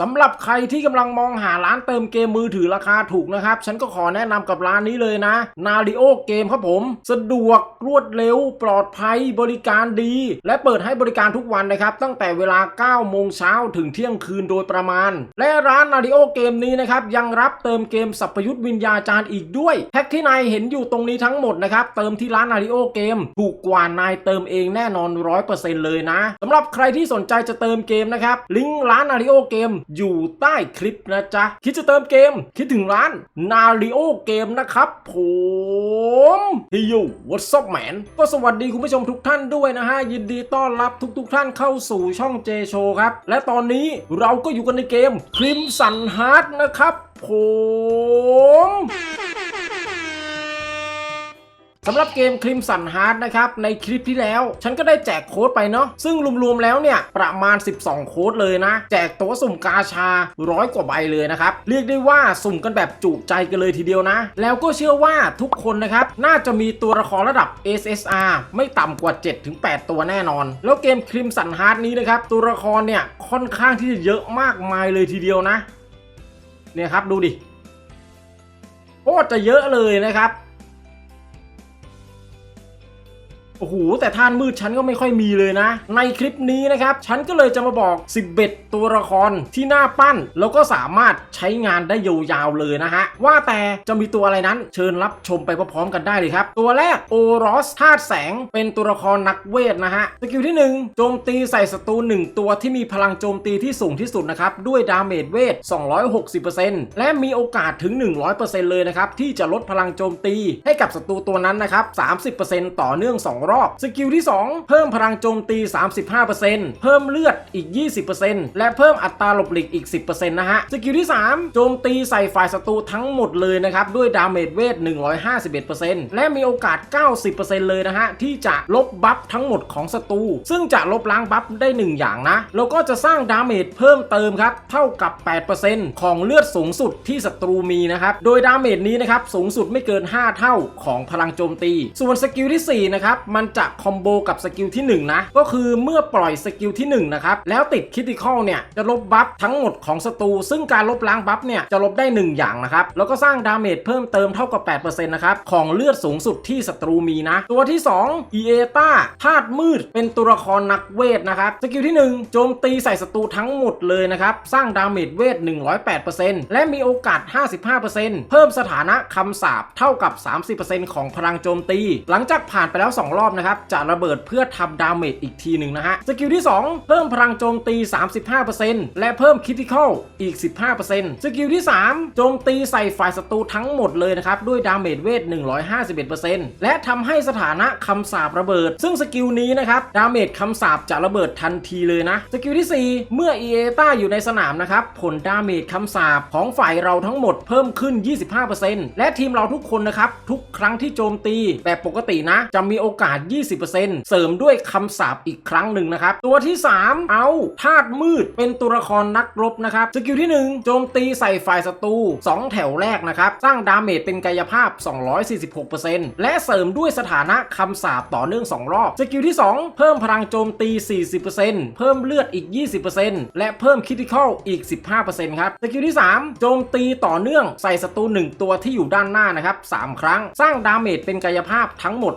สำหรับใครที่กำลังมองหาร้านเติมเกมมือถือราคาถูกนะครับ ฉันก็ขอแนะนำกับร้านนี้เลยนะ นาริโอเกมครับผม สะดวกรวดเร็ว ปลอดภัยบริการดี และเปิดให้บริการทุกวันนะครับ ตั้งแต่เวลา 9 โมงเช้าถึงเที่ยงคืนโดยประมาณ และร้านนาริโอเกมนี้นะครับ ยังรับเติมเกมสัพยุทธวิญญาจารย์อีกด้วย แพ็กที่นายเห็นอยู่ตรงนี้ทั้งหมดนะครับเติมที่ร้านนาริโอเกมถูกกว่านายเติมเองแน่นอน 100%เลยนะสำหรับใครที่สนใจจะเติมเกมนะครับลิงก์ร้านนาริโอเกมอยู่ใต้คลิปนะจ๊ะ คิดจะเติมเกม คิดถึงร้านนาริโอเกมนะครับผมฮิยูวัตซ p แมนก็สวัสดีคุณผู้ชมทุกท่านด้วยนะฮะ ยินดีต้อนรับทุกๆทท่านเข้าสู่ช่องเจโชครับ และตอนนี้เราก็อยู่กันในเกมคริมสันฮาร์ดนะครับผม สำหรับเกมคริมสันฮาร์ดนะครับ ในคลิปที่แล้ว ฉันก็ได้แจกโค้ดไปเนาะซึ่งรวมๆแล้วเนี่ย ประมาณ 12 โค้ดเลยนะ แจกตัวสุ่มกาชาร้อยกว่าใบเลยนะครับ เรียกได้ว่าสุ่มกันแบบจุใจกันเลยทีเดียวนะ แล้วก็เชื่อว่าทุกคนนะครับ น่าจะมีตัวละครระดับ SSR ไม่ต่ำกว่า 7-8 ตัวแน่นอน แล้วเกมคริมสันฮาร์ดนี้นะครับตัวละครเนี่ยค่อนข้างที่จะเยอะมากมายเลยทีเดียวนะเนี่ยครับดูดิโคตรจะเยอะเลยนะครับ อ้โหแต่ท่านมืดฉันก็ไม่ค่อยมีเลยนะ ในคลิปนี้นะครับ ฉันก็เลยจะมาบอก11ตัวละครที่น่าปั้น แล้วก็สามารถใช้งานได้ยาวๆเลยนะฮะ ว่าแต่จะมีตัวอะไรนั้น เชิญรับชมไปพร้อมๆกันได้เลยครับ ตัวแรกโอรสธาตุแสงเป็นตัวละครนักเวทนะฮะสกิลที่ 1 โจมตีใส่ศัตรู1ตัวที่มีพลังโจมตีที่สูงที่สุดนะครับด้วยดาเมจเวท 260%และมีโอกาสถึง 100%เลยนะครับที่จะลดพลังโจมตีให้กับศัตรูตัวนั้นนะครับ30%ต่อเนื่อง2รอบสกิลที่ 2 เพิ่มพลังโจมตี 35%เพิ่มเลือดอีก 20%และเพิ่มอัตราหลบหลีกอีก 10%นะฮะ สกิลที่ 3 โจมตีใส่ฝ่ายศัตรูทั้งหมดเลยนะครับ ด้วยดาเมจเวท 151%และมีโอกาส 90%เลยนะฮะ ที่จะลบบัฟทั้งหมดของศัตรูซึ่งจะลบล้างบัฟได้ 1 อย่างนะ แล้วก็จะสร้างดาเมจเพิ่มเติมครับ เท่ากับ 8%ของเลือดสูงสุดที่ศัตรูมีนะครับ โดยดาเมจนี้นะครับสูงสุดไม่เกิน 5 เท่าของพลังโจมตี ส่วนสกิลที่ 4 นะครับมันจะคอมโบกับสกิลที่ 1 นะ ก็คือเมื่อปล่อยสกิลที่1นะครับแล้วติดคิติคอลเนี่ยจะลบบัฟทั้งหมดของศัตรูซึ่งการลบล้างบัฟเนี่ยจะลบได้ 1 อย่างนะครับแล้วก็สร้างดาเมจเพิ่มเติมเท่ากับ8%นะครับของเลือดสูงสุดที่ศัตรูมีนะ ตัวที่2 e a t a ธาตุมืด เป็นตัวละครนักเวทนะครับสกิลที่ 1 โจมตีใส่ศัตรูทั้งหมดเลยนะครับสร้างดาเมจเวท 108%และมีโอกาส 55%เพิ่มสถานะคำสาปเท่ากับ 30%ของพลังโจมตี หลังจากผ่านไปแล้ว 2 รอบนะครับ จะระเบิดเพื่อทำดาเมจอีกทีหนึ่งนะฮะ สกิลที่ 2 เพิ่มพลังโจมตี 35%และเพิ่มคิติคอลอีก 15%สกิลที่ 3 โจมตีใส่ฝ่ายศัตรูทั้งหมดเลยนะครับ ด้วยดาเมจเวท 151%และทำให้สถานะคำสาประเบิด ซึ่งสกิลนี้นะครับ ดาเมจคำสาปจะระเบิดทันทีเลยนะ สกิลที่ 4 เมื่อเอเอต้าอยู่ในสนามนะครับ ผลดาเมจคำสาปของฝ่ายเราทั้งหมดเพิ่มขึ้น 25%และทีมเราทุกคนนะครับ ทุกครั้งที่โจมตีแบบปกตินะ จะมีโอกาส20%เสริมด้วยคำสาปอีกครั้งหนึ่งนะครับ ตัวที่ 3 เอาธาตุมืดเป็นตัวละครนักรบนะครับ สกิลที่ 1 โจมตีใส่ฝ่ายศัตรู2 แถวแรกนะครับ สร้างดาเมจเป็นกายภาพ 246%และเสริมด้วยสถานะคำสาปต่อเนื่อง 2 รอบ สกิลที่ 2 เพิ่มพลังโจมตี 40%เพิ่มเลือดอีก 20%และเพิ่มคิติคอลอีก 15%ครับ สกิลที่ 3 โจมตีต่อเนื่องใส่ศัตรู1ตัวที่อยู่ด้านหน้านะครับ 3 ครั้ง สร้างดาเมจเป็นกายภาพทั้งหมด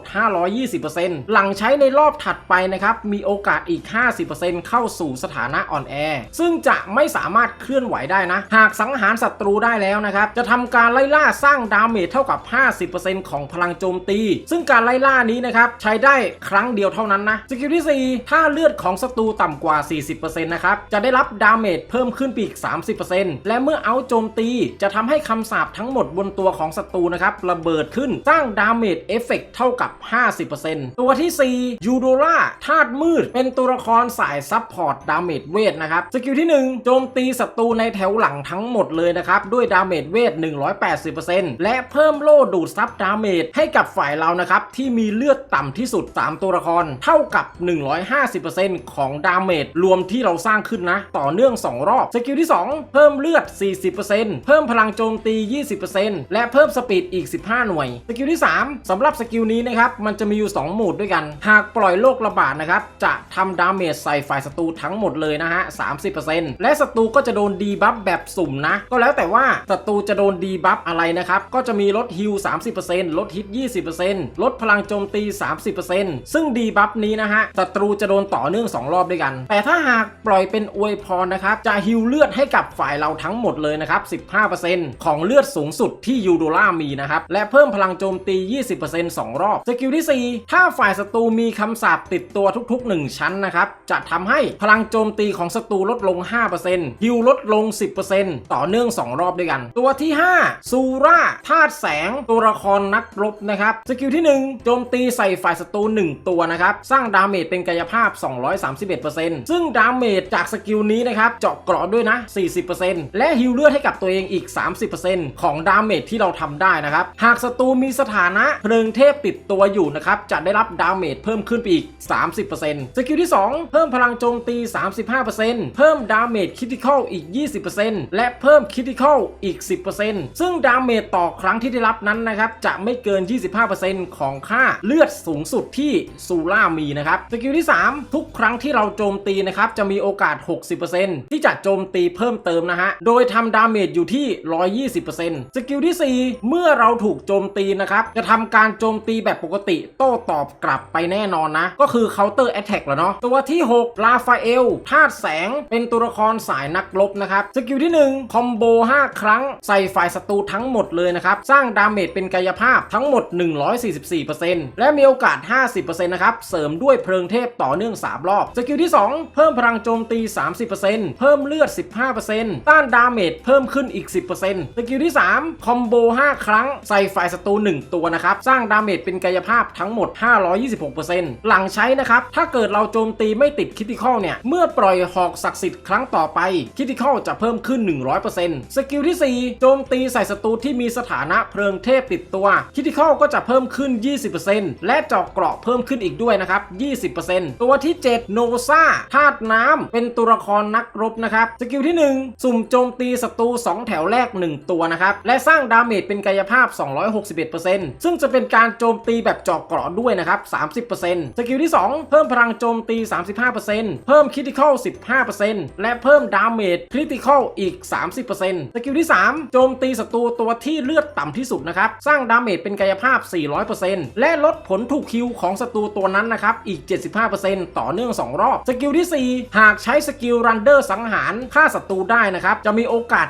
520%หลังใช้ในรอบถัดไปนะครับ มีโอกาสอีก 50%เข้าสู่สถานะอ่อนแอ ซึ่งจะไม่สามารถเคลื่อนไหวได้นะ หากสังหารศัตรูได้แล้วนะครับ จะทำการไล่ล่าสร้างดาเมจเท่ากับ 50%ของพลังโจมตี ซึ่งการไล่ล่านี้นะครับใช้ได้ครั้งเดียวเท่านั้นนะสกิลที่ 4 ถ้าเลือดของศัตรูต่ำกว่า 40%นะครับ จะได้รับดาเมจเพิ่มขึ้นไปอีก 30%และเมื่อเอาโจมตีจะทำให้คำสาปทั้งหมดบนตัวของศัตรูนะครับระเบิดขึ้นสร้างดาเมจเอฟเฟกเท่ากับ 50%ตัวที่4ยูโดราธาตุมืด เป็นตัวละครสายซับพอร์ตดาเมจเวทนะครับ สกิลที่ 1 โจมตีศัตรูในแถวหลังทั้งหมดเลยนะครับ ด้วยดาเมจเวท 180%และเพิ่มโล่ดูดซับดาเมจให้กับฝ่ายเรานะครับ ที่มีเลือดต่ำที่สุด 3 ตัวละคร เท่ากับ 150%ของดาเมจรวมที่เราสร้างขึ้นนะ ต่อเนื่อง 2 รอบ สกิลที่ 2 เพิ่มเลือด 40%เพิ่มพลังโจมตี 20%และเพิ่มสปีดอีก 15 หน่วย สกิลที่ 3สำหรับสกิลนี้นะครับ มันจะมีอยู่ 2 2หมดด้วยกัน หากปล่อยโรคระบาดนะครับ จะทำดาเมจใส่ฝ่ายศัตรูทั้งหมดเลยนะฮะ 30%และศัตรูก็จะโดนดีบัฟแบบสุ่มนะ ก็แล้วแต่ว่าศัตรูจะโดนดีบัฟอะไรนะครับ ก็จะมีลดฮิล30%ลดฮิต 20%ลดพลังโจมตี 30%ซึ่งดีบัฟนี้นะฮะ ศัตรูจะโดนต่อเนื่อง 2 รอบด้วยกัน แต่ถ้าหากปล่อยเป็นอวยพรนะครับ จะฮิลเลือดให้กับฝ่ายเราทั้งหมดเลยนะครับ 15%ของเลือดสูงสุดที่ยูโดล่ามีนะครับ และเพิ่มพลังโจมตี 20% 2 รอบ สกิลที่ 4 ถ้า้าฝ่ายศัตรูมีคำสาปติดตัวทุกๆ 1 ชั้นนะครับ จะทำให้พลังโจมตีของศัตรูลดลง 5%ฮิลลดลง 10%ต่อเนื่อง 2 รอบด้วยกัน ตัวที่ 5 ซูราธาตุแสง ตัวละครนักรบนะครับ สกิลที่ 1 โจมตีใส่ฝ่ายศัตรู1 ตัวนะครับ สร้างดาเมจเป็นกายภาพ 231%ซึ่งดาเมจจากสกิลนี้นะครับ เจาะเกราะด้วยนะ 40%และฮิลเลือดให้กับตัวเองอีก 30%ของดาเมจที่เราทำได้นะครับ หากศัตรูมีสถานะเพลิงเทพติดตัวอยู่นะครับ จะได้รับดาเมจเพิ่มขึ้นไปอีก 30%สกิลที่ 2 เพิ่มพลังโจมตี 35%เพิ่มดาเมจคิติคอลอีก 20%และเพิ่มคิติคอลอีก 10%ซึ่งดาเมจต่อครั้งที่ได้รับนั้นนะครับจะไม่เกิน 25%ของค่าเลือดสูงสุดที่ซูล่ามีนะครับสกิลที่ 3 ทุกครั้งที่เราโจมตีนะครับจะมีโอกาส 60%ที่จะโจมตีเพิ่มเติมนะฮะโดยทำดาเมจอยู่ที่ 120%สกิลที่ 4 เมื่อเราถูกโจมตีนะครับจะทำการโจมตีแบบปกติโต้ตอบกลับไปแน่นอนนะ ก็คือ counter attack แล้วเนาะตัวที่ 6 ลาฟาเอลธาตุแสงเป็นตัวละครสายนักรบนะครับสกิลที่ 1 คอมโบ 5 ครั้ง ใส่ฝ่ายศัตรูทั้งหมดเลยนะครับ สร้างดาเมจเป็นกายภาพทั้งหมด 144%และมีโอกาส 50%นะครับ เสริมด้วยเพลิงเทพต่อเนื่อง 3 รอบ สกิลที่ 2 เพิ่มพลังโจมตี 30%เพิ่มเลือด 15%ต้านดาเมจเพิ่มขึ้นอีก 10%สกิลที่ 3 คอมโบ 5 ครั้ง ใส่ฝ่ายศัตรู1ตัวนะครับ สร้างดาเมจเป็นกายภาพทั้งหมด526%หลังใช้นะครับ ถ้าเกิดเราโจมตีไม่ติดคิติคอลเนี่ย เมื่อปล่อยหอกศักดิ์สิทธิ์ครั้งต่อไปคิติคอลจะเพิ่มขึ้น 100%สกิลที่ 4 โจมตีใส่ศัตรูที่มีสถานะเพลิงเทพติดตัวคิติคอลก็จะเพิ่มขึ้น 20%และเจาะเกราะเพิ่มขึ้นอีกด้วยนะครับ 20%ตัวที่ 7 โนซาธาตุน้ำเป็นตัวละครนักรบนะครับสกิลที่ 1 สุ่มโจมตีศัตรู2 แถวแรก 1 ตัวนะครับและสร้างดาเมจเป็นกายภาพ 261%ซึ่งจะเป็นการโจมตีแบบเจาะเกราะด้วยนะครับ 30%สกิลที่ 2 เพิ่มพลังโจมตี 35%เพิ่มคิติคอล15%และเพิ่มดาเมจคริติคอลอีก 30%สกิลที่ 3 โจมตีศัตรูตัวที่เลือดต่ำที่สุดนะครับ สร้างดาเมจเป็นกายภาพ 400%และลดผลถูกคิวของศัตรูตัวนั้นนะครับ อีก 75%ต่อเนื่อง 2 รอบ สกิลที่ 4 หากใช้สกิลรันเดอร์สังหารฆ่าศัตรูได้นะครับ จะมีโอกาส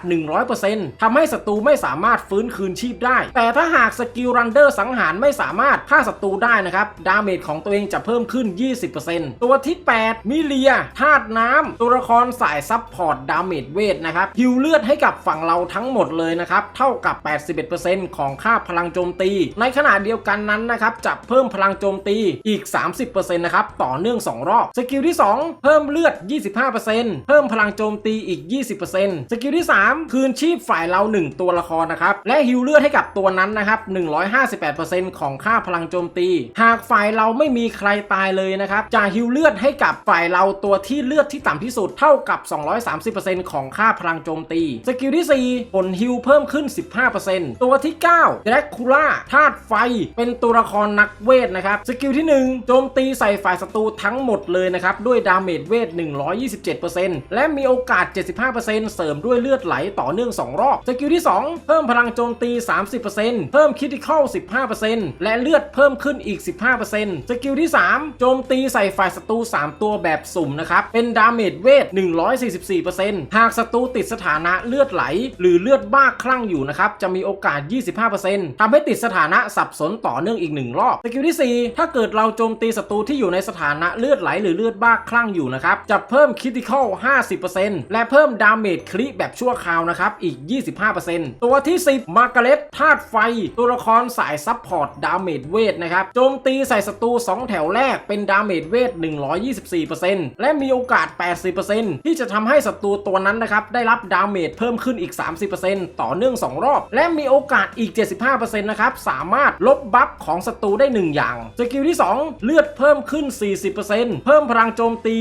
100%ทำให้ศัตรูไม่สามารถฟื้นคืนชีพได้ แต่ถ้าหากสกิลรันเดอร์สังหารไม่สามารถฆ่าศัตรูได้นะครับ ดาเมจของตัวเองจะเพิ่มขึ้น 20%ตัวที่ 8 มิเลียธาตุน้ำตัวละครสายซับพอร์ตดาเมจเวทนะครับฮิวเลือดให้กับฝั่งเราทั้งหมดเลยนะครับ เท่ากับ 81%ของค่าพลังโจมตี ในขณะเดียวกันนั้นนะครับ จะเพิ่มพลังโจมตีอีก 30%นะครับ ต่อเนื่อง 2 รอบ สกิลที่ 2 เพิ่มเลือด 25%เพิ่มพลังโจมตีอีก 20%สกิลที่ 3 คืนชีพฝ่ายเรา 1 ตัวละครนะครับ และฮิวเลือดให้กับตัวนั้นนะครับ 158%ของค่าพลังโจมตีหากฝ่ายเราไม่มีใครตายเลยนะครับจะฮิวเลือดให้กับฝ่ายเราตัวที่เลือดที่ต่ำที่สุดเท่ากับ 230%ของค่าพลังโจมตี สกิลที่ 4 ผลฮิวเพิ่มขึ้น 15%ตัวที่9แดรคูล่าธาตุไฟ เป็นตัวละครนักเวทนะครับ สกิลที่ 1 โจมตีใส่ฝ่ายศัตรูทั้งหมดเลยนะครับ ด้วยดาเมจเวท 127%และมีโอกาส 75%เสริมด้วยเลือดไหลต่อเนื่อง 2 รอบ สกิลที่ 2 เพิ่มพลังโจมตี 30%เพิ่มคิติคอล15%และเลือดเพิ่มขึ้นอีก15%สกิลที่ 3 โจมตีใส่ฝ่ายศัตรู 3 ตัวแบบสุ่มนะครับ เป็นดาเมจเวท 144%หากศัตรูติดสถานะเลือดไหล หรือเลือดบ้าคลั่งอยู่นะครับ จะมีโอกาส 25%ทำให้ติดสถานะสับสนต่อเนื่องอีก 1 รอบ สกิลที่ 4 ถ้าเกิดเราโจมตีศัตรูที่อยู่ในสถานะเลือดไหล หรือเลือดบ้าคลั่งอยู่นะครับ จะเพิ่มคิติคอล50%และเพิ่มดาเมจคริแบบชั่วคราวนะครับ อีก 25%ตัวที่ 10 มาร์กาเร็ตธาตุไฟ ตัวละครสายซับพอร์ตดาเมจเวทนะครับ โจมตีใส่ศัตรู 2 แถวแรกเป็นดาเมจเวท 124%และมีโอกาส 80%ที่จะทำให้ศัตรูตัวนั้นนะครับ ได้รับดาเมจเพิ่มขึ้นอีก 30%ต่อเนื่อง 2 รอบ และมีโอกาสอีก 75%นะครับ สามารถลบบัฟของศัตรูได้ 1 อย่าง สกิลที่ 2 เลือดเพิ่มขึ้น 40%เพิ่มพลังโจมตี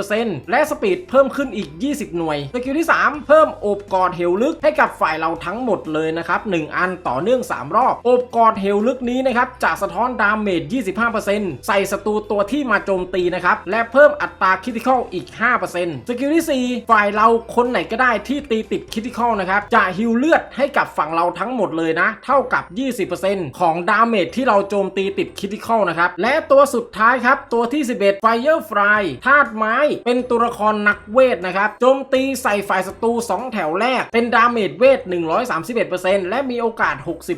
20%และสปีดเพิ่มขึ้นอีก 20 หน่วย สกิลที่ 3 เพิ่มโอบกอดเหวลึกให้กับฝ่ายเราทั้งหมดเลยนะครับ 1 อันต่อเนื่อง 3 รอบ โอบกอดเหวลึกนี้นะครับจะสะท้อนดาเมจจ 25%ใส่ศัตรูตัวที่มาโจมตีนะครับ และเพิ่มอัตราคิติคอลอีก 5%สกิลที่ 4 ฝ่ายเราคนไหนก็ได้ที่ตีติดคิติคอลนะครับ จะฮิลเลือดให้กับฝั่งเราทั้งหมดเลยนะ เท่ากับ 20%ของดาเมจที่เราโจมตีติดคิติคอลนะครับ และตัวสุดท้ายครับ ตัวที่ 11 Firefly ธาตุไม้ เป็นตัวละครนักเวทนะครับ โจมตีใส่ฝ่ายศัตรู 2 แถวแรก เป็นดาเมจเวท 131%และมีโอกาส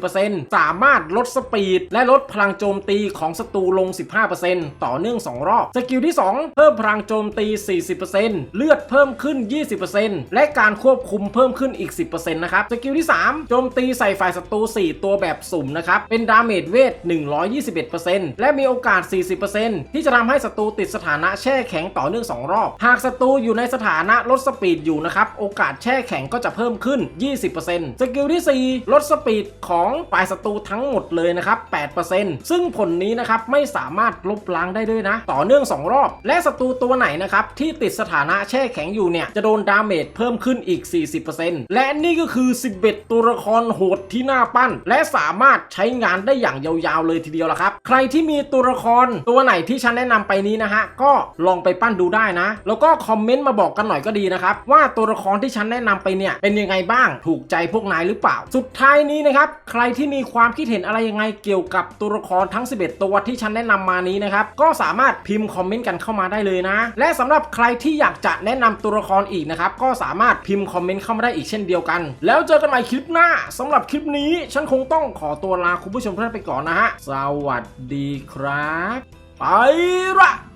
60%สามารถลดสปีด และลดพลังโจมตีของศัตรูลง 15%ต่อเนื่อง 2 รอบ สกิลที่ 2 เพิ่มพลังโจมตี 40%เลือดเพิ่มขึ้น 20%และการควบคุมเพิ่มขึ้นอีก 10%นะครับสกิลที่ 3 โจมตีใส่ฝ่ายศัตรู 4 ตัวแบบสุ่มนะครับ เป็นดาเมจเวท 121%และมีโอกาส 40%ที่จะทำให้ศัตรูติดสถานะแช่แข็งต่อเนื่อง 2 รอบ หากศัตรูอยู่ในสถานะลดสปีดอยู่นะครับ โอกาสแช่แข็งก็จะเพิ่มขึ้น 20%สกิลที่ 4 ลดสปีดของฝ่ายศัตรูทั้งหมดเลยนะครับ 8%ซึ่งผลนี้นะครับไม่สามารถลบล้างได้ด้วยนะ ต่อเนื่อง 2 รอบ และศัตรูตัวไหนนะครับที่ติดสถานะแช่แข็งอยู่เนี่ยจะโดนดาเมจเพิ่มขึ้นอีก 40%และนี่ก็คือ 11 ตัวละครโหดที่น่าปั้น และสามารถใช้งานได้อย่างยาวๆเลยทีเดียวละครับ ใครที่มีตัวละครตัวไหนที่ฉันแนะนำไปนี้นะฮะก็ลองไปปั้นดูได้นะ แล้วก็คอมเมนต์มาบอกกันหน่อยก็ดีนะครับว่าตัวละครที่ฉันแนะนำไปเนี่ยเป็นยังไงบ้างถูกใจพวกนายหรือเปล่า สุดท้ายนี้นะครับใครที่มีความคิดเห็นอะไรยังไงเกี่ยวกับตัวละครทั้ง 11ตัวที่ฉันแนะนำมานี้นะครับก็สามารถพิมพ์คอมเมนต์กันเข้ามาได้เลยนะ และสำหรับใครที่อยากจะแนะนำตัวละครอีกนะครับก็สามารถพิมพ์คอมเมนต์เข้ามาได้อีกเช่นเดียวกัน แล้วเจอกันใหม่คลิปหน้าสำหรับคลิปนี้ฉันคงต้องขอตัวลาคุณผู้ชมท่านไปก่อนนะฮะสวัสดีครับ ไปละ